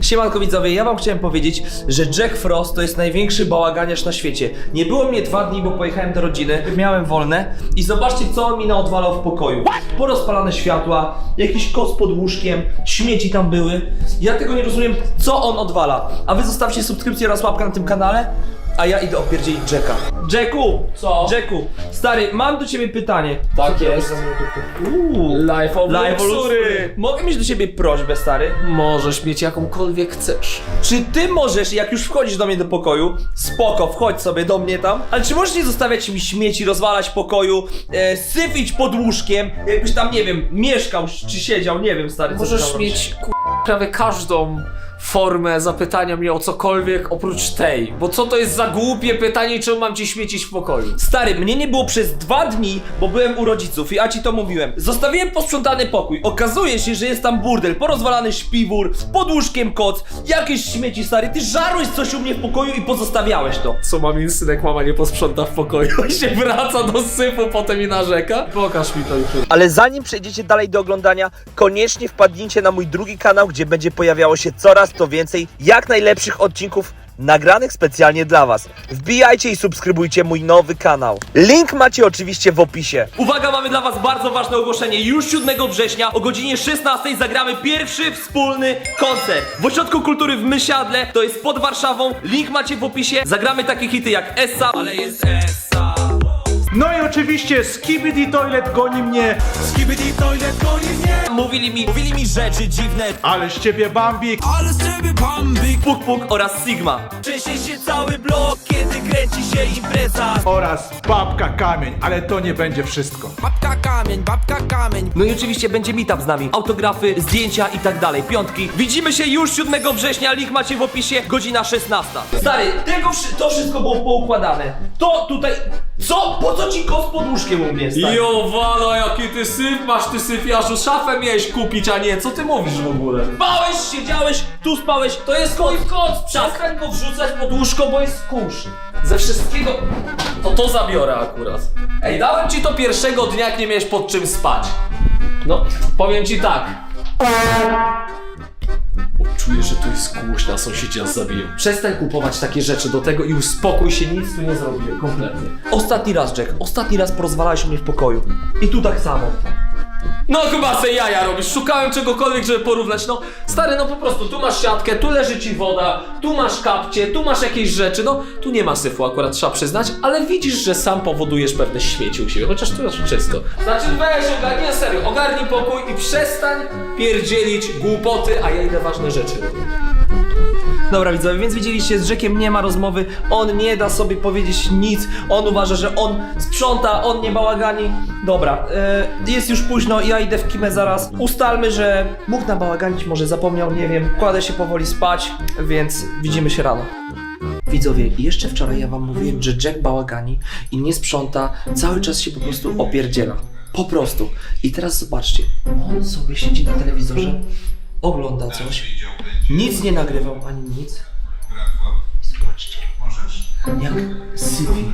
Siemanko widzowie, ja wam chciałem powiedzieć, że Jack Frost to jest największy bałaganiarz na świecie. Nie było mnie dwa dni, bo pojechałem do rodziny, miałem wolne i zobaczcie co on mi naodwalał w pokoju. Porozpalane światła, jakiś kos pod łóżkiem, śmieci tam były. Ja tego nie rozumiem, co on odwala. A wy zostawcie subskrypcję oraz łapkę na tym kanale, a ja idę opierdzielić Jacka. Jacku! Co? Jacku, stary, mam do ciebie pytanie. Tak jest. Uuu. Life of Live Luxury. Mogę mieć do ciebie prośbę, stary? Możesz mieć jakąkolwiek chcesz. Czy ty możesz, jak już wchodzisz do mnie do pokoju, spoko, wchodź sobie do mnie tam, ale czy możesz nie zostawiać mi śmieci, rozwalać pokoju, e, syfić pod łóżkiem, jakbyś tam, nie wiem, mieszkał czy siedział, nie wiem, stary, co ty Możesz mieć ku... prawie każdą formę zapytania mnie o cokolwiek oprócz tej. Bo co to jest za głupie pytanie, czemu mam ci śmiecić w pokoju? Stary, mnie nie było przez dwa dni, bo byłem u rodziców i ja ci to mówiłem. Zostawiłem posprzątany pokój. Okazuje się, że jest tam burdel, porozwalany śpiwór, pod łóżkiem koc, jakieś śmieci, stary. Ty żarłeś coś u mnie w pokoju i pozostawiałeś to. Co mam synek, mama nie posprząta w pokoju i się wraca do syfu potem i narzeka? Pokaż mi to już. Ale zanim przejdziecie dalej do oglądania, koniecznie wpadnijcie na mój drugi kanał, gdzie będzie pojawiało się coraz to więcej jak najlepszych odcinków nagranych specjalnie dla Was. Wbijajcie i subskrybujcie mój nowy kanał. Link macie oczywiście w opisie. Uwaga, mamy dla Was bardzo ważne ogłoszenie. Już 7 września o godzinie 16 zagramy pierwszy wspólny koncert. W Ośrodku Kultury w Mysiadle, to jest pod Warszawą. Link macie w opisie. Zagramy takie hity jak Essa, ale jest Essa. No i oczywiście Skibidi Toilet goni mnie, Mówili mi, mówili mi rzeczy dziwne. ale z ciebie Bambik. Puk Puk oraz Sigma. Trzęsie się cały blok, kiedy kręci się impreza. oraz Babka Kamień, ale to nie będzie wszystko. Kamień, babka kamień. No i oczywiście będzie meetup z nami. Autografy, zdjęcia i tak dalej. Piątki. Widzimy się już 7 września, link macie w opisie, godzina 16. Stary, tego, wszy- to wszystko było poukładane. To tutaj... Co? Po co ci kos pod łóżkiem u mnie, stary? Jowano, jaki ty syf masz, ty syfiarzu, szafę miałeś kupić, a nie, co ty mówisz w ogóle? Spałeś, siedziałeś, tu spałeś, to jest mój koc. Przestań go wrzucać pod łóżko, bo jest kurz. Ze wszystkiego to to zabiorę akurat. Ej, dałem ci to pierwszego dnia, jak nie miałeś pod czym spać. No, powiem ci tak. Bo czuję, że tu jest głośno, a sąsiedzi nas zabiją. Przestań kupować takie rzeczy do tego i uspokój się, nic tu nie zrobię, kompletnie. Ostatni raz, Jack, ostatni raz porozwalałeś mnie w pokoju. I tu tak samo. No chyba se jaja robisz, szukałem czegokolwiek, żeby porównać, no stary, no po prostu, tu masz siatkę, tu leży ci woda, tu masz kapcie, tu masz jakieś rzeczy, no tu nie ma syfu akurat, trzeba przyznać, ale widzisz, że sam powodujesz pewne śmieci u siebie, chociaż tu jest czysto. Znaczy weź, ogarnij, serio, ogarnij pokój i przestań pierdzielić głupoty, a ja idę ważne rzeczy robię. Dobra widzowie, więc widzieliście, z Jackiem nie ma rozmowy, on nie da sobie powiedzieć nic, on uważa, że on sprząta, on nie bałagani. Dobra, e, jest już późno, ja idę w kimę zaraz. Ustalmy, że mógł nabałaganić, może zapomniał, nie wiem, kładę się powoli spać, więc widzimy się rano. Widzowie, jeszcze wczoraj ja wam mówiłem, że Jack bałagani i nie sprząta, cały czas się po prostu opierdziela. Po prostu. I teraz zobaczcie, on sobie siedzi na telewizorze, ogląda coś, nic nie nagrywał ani nic. Zobaczcie, jak sypi.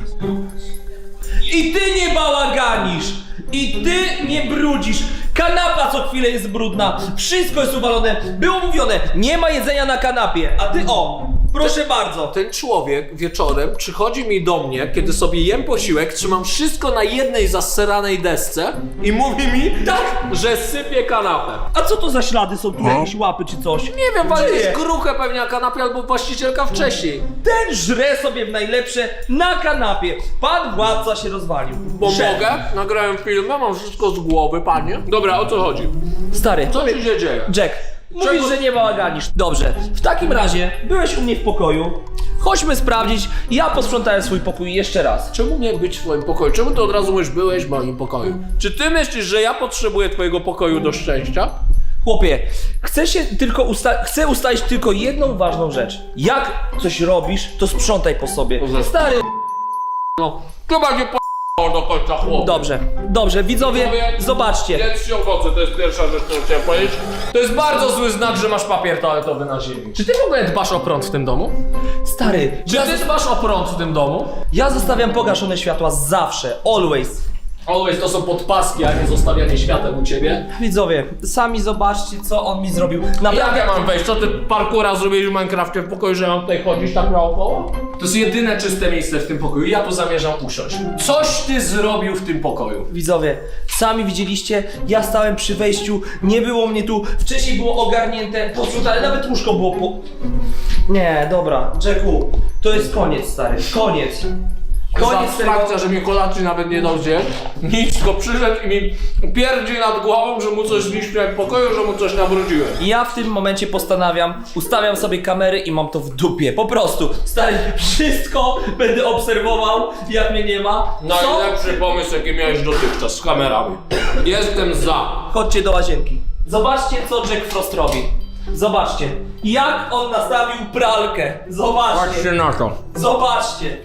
I ty nie bałaganisz! I ty nie brudzisz! Kanapa co chwilę jest brudna! Wszystko jest uwalone! Było mówione, nie ma jedzenia na kanapie! A ty o! Proszę bardzo! Ten człowiek wieczorem przychodzi mi do mnie, kiedy sobie jem posiłek, trzymam wszystko na jednej zaseranej desce i mówi mi, tak, że sypie kanapę. A co to za ślady są tu? Jakieś łapy czy coś? Nie wiem, ale jest gruchę pewnie na kanapie albo właścicielka wcześniej. Ten żre sobie w najlepsze na kanapie. Pan władca się rozwalił. Bo Szef. mogę, nagrałem filmę, mam wszystko z głowy, panie. Dobra, o co chodzi? Stary, Co ci się dzieje? Jack, mówisz, Czego- że nie bałaganisz. Dobrze, w takim razie byłeś u mnie w pokoju. Chodźmy sprawdzić. Ja posprzątałem swój pokój jeszcze raz. Czemu miałem być w twoim pokoju? Czemu ty od razu mówisz, byłeś w moim pokoju? Czy ty myślisz, że ja potrzebuję twojego pokoju do szczęścia? Chłopie, chcę się tylko usta- chcę ustalić tylko jedną ważną rzecz. Jak coś robisz, to sprzątaj po sobie. Dobrze. Stary, No, chyba nie po dobrze, dobrze, widzowie, zobaczcie. Jedz się owoce, to jest pierwsza rzecz, którą chciałem powiedzieć. To jest bardzo zły znak, że masz papier toaletowy na ziemi. Czy ty w ogóle dbasz o prąd w tym domu? Stary, Czy ja, ty dbasz o prąd w tym domu? ja zostawiam pogaszone światła zawsze, always. Always to są podpaski, a nie zostawianie świateł u ciebie. Widzowie, sami zobaczcie, co on mi zrobił. Jak Naprawdę. ja mam wejść? Co ty parkura zrobiłeś w Minecrafcie w pokoju, że mam tutaj chodzić tak naokoło? To jest jedyne czyste miejsce w tym pokoju. Ja tu zamierzam usiąść. Coś ty zrobił w tym pokoju. Widzowie, sami widzieliście, ja stałem przy wejściu, nie było mnie tu, wcześniej było ogarnięte, posprzątane, nawet łóżko było po... Nie, dobra, Jacku, to jest koniec, stary, koniec. Koniec tego... Że mi kolacji nawet nie dał zjeść. Nic, tylko przyszedł i mi pierdzi nad głową, że mu coś zniszczyłem w pokoju, że mu coś nabrudziłem. Ja w tym momencie postanawiam, ustawiam sobie kamery i mam to w dupie, po prostu. Stary, wszystko będę obserwował, jak mnie nie ma. Co? Najlepszy pomysł, jaki miałeś dotychczas z kamerami. Jestem za. Chodźcie do łazienki. Zobaczcie, co Jack Frost robi. Zobaczcie, jak on nastawił pralkę. Zobaczcie, na to. zobaczcie.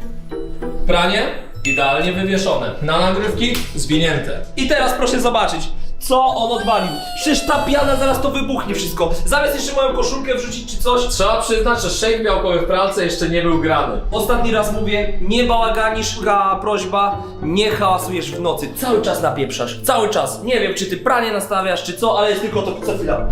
Pranie idealnie wywieszone. Na nagrywki zwinięte. I teraz proszę zobaczyć, co on odwalił. Przecież ta piana zaraz to wybuchnie wszystko. Zamiast jeszcze moją koszulkę wrzucić czy coś. Trzeba przyznać, że shake białkowy w pralce jeszcze nie był grany. Ostatni raz mówię, nie bałaganisz, taka prośba, nie hałasujesz w nocy. Cały czas napieprzasz, cały czas. Nie wiem, czy ty pranie nastawiasz, czy co, ale jest tylko to co chwila.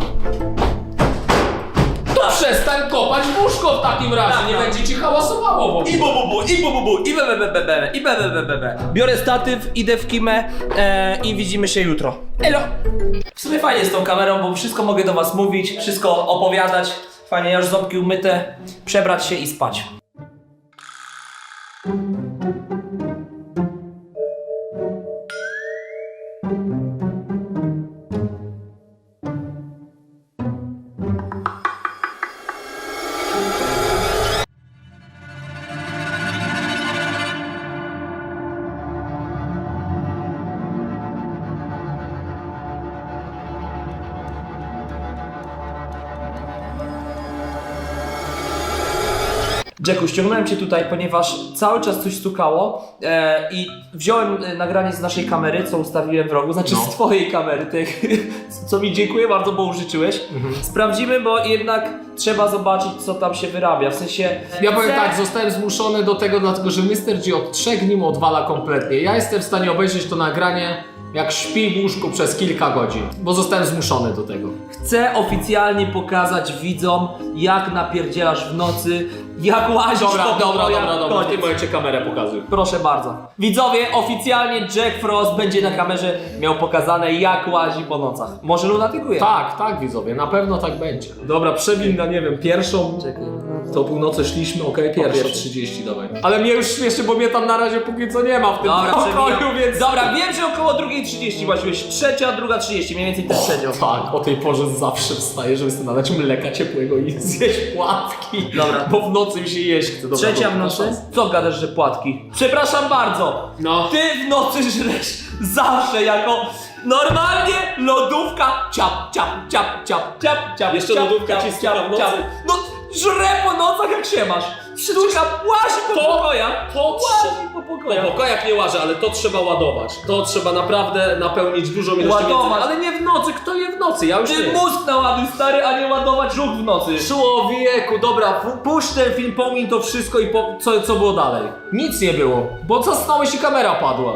To przestań kopać w łóżko w takim razie, Tak, nie tak. będzie ci hałasowało w ogóle. I bu, bu, bu, i bu, bu, bu, i be, be, be, be, be, i be, be, be, be, be. Biorę statyw, idę w kimę e, i widzimy się jutro. Elo! W sumie fajnie z tą kamerą, bo wszystko mogę do was mówić, wszystko opowiadać. Fajnie, ja już ząbki umyte, przebrać się i spać. Jacku, ściągnąłem cię tutaj, ponieważ cały czas coś stukało e, i wziąłem e, nagranie z naszej kamery, co ustawiłem w rogu, znaczy No. z twojej kamery, tej, co mi dziękuję bardzo, bo użyczyłeś. Mhm. Sprawdzimy, bo jednak trzeba zobaczyć, co tam się wyrabia, w sensie... Ja powiem chcę- tak, zostałem zmuszony do tego, dlatego że Mr. G od trzech dni mu odwala kompletnie. Ja jestem w stanie obejrzeć to nagranie, jak śpi w łóżku przez kilka godzin, bo zostałem zmuszony do tego. Chcę oficjalnie pokazać widzom, jak napierdzielasz w nocy, jak łazisz Dobra, po dobra, pokojach. dobra, dobra, w Koniec. tym momencie kamerę pokazuj. Proszę bardzo. Widzowie, oficjalnie Jack Frost będzie na kamerze miał pokazane, jak łazi po nocach. Może lunatykuje. Tak, tak widzowie, na pewno tak będzie. Dobra, przewin na, nie wiem, pierwszą, Czekaj. To północy szliśmy, okej, pierwsza pierwszą. 30 dawaj. Ale mnie już śmieszy, bo mnie tam na razie póki co nie ma w tym Dobra, pokoju, przewijam. więc... Dobra, wiem, że około 2.30 łaziłeś. Trzecia, druga 30, mniej więcej ten przedział. Tak, o tej porze zawsze wstaję, żeby sobie nalać mleka ciepłego i zjeść płatki. Dobra. Bo w nocy mi się jeść chce. Dobra, Trzecia w dobra, nocy? Co gadasz, że płatki? Przepraszam bardzo. No. Ty w nocy żresz zawsze jako normalnie lodówka ciap, ciap, ciap, ciap, ciap, ciap. Jeszcze ciap, lodówka ciap, ci ciap, w nocy? ciap. No żre po nocach jak się masz. Sztuka łazi po To- pokojach. to łazi po Po pokojach. pokojach nie łażę, ale to trzeba ładować. To trzeba naprawdę napełnić dużą ilość Ładować. jedzenia. Ale nie w nocy, kto je w nocy? Ja już Ty nie. mózg naładuj stary, a nie ładować żółk w nocy. Człowieku, dobra, pu- puść ten film, pomiń to wszystko i po, co, co było dalej. Nic nie było, bo zasnąłeś i kamera padła.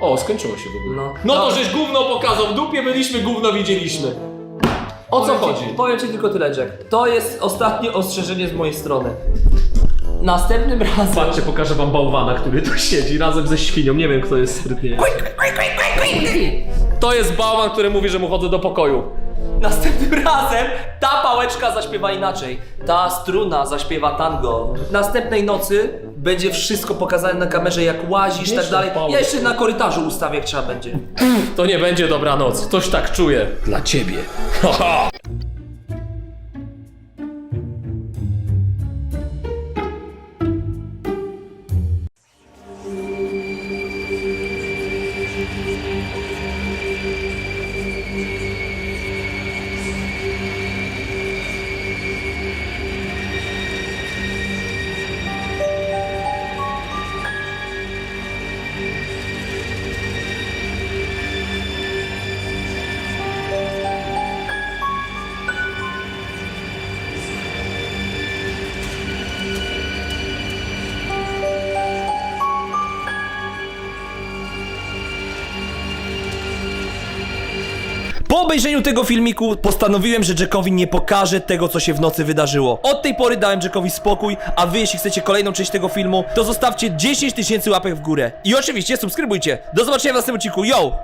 O, skończyło się w ogóle. No. No, to żeś gówno pokazał, w dupie byliśmy, gówno widzieliśmy. O co Powiem ci- chodzi? Powiem ci tylko tyle, Jack. To jest ostatnie ostrzeżenie z mojej strony. Następnym razem. Patrzcie, pokażę wam bałwana, który tu siedzi razem ze świnią. Nie wiem, kto jest sprytniejszy. To jest bałwan, który mówi, że mu chodzę do pokoju. Następnym razem ta pałeczka zaśpiewa inaczej. Ta struna zaśpiewa tango. Następnej nocy będzie wszystko pokazane na kamerze, jak łazisz, tak dalej. Ja jeszcze na korytarzu ustawię, jak trzeba będzie. To nie będzie dobranoc. Ktoś tak czuje. Dla ciebie. Haha. Po obejrzeniu tego filmiku postanowiłem, że Jackowi nie pokażę tego, co się w nocy wydarzyło. Od tej pory dałem Jackowi spokój, a wy, jeśli chcecie kolejną część tego filmu, to zostawcie 10 tysięcy łapek w górę. I oczywiście subskrybujcie. Do zobaczenia w następnym odcinku. Yo!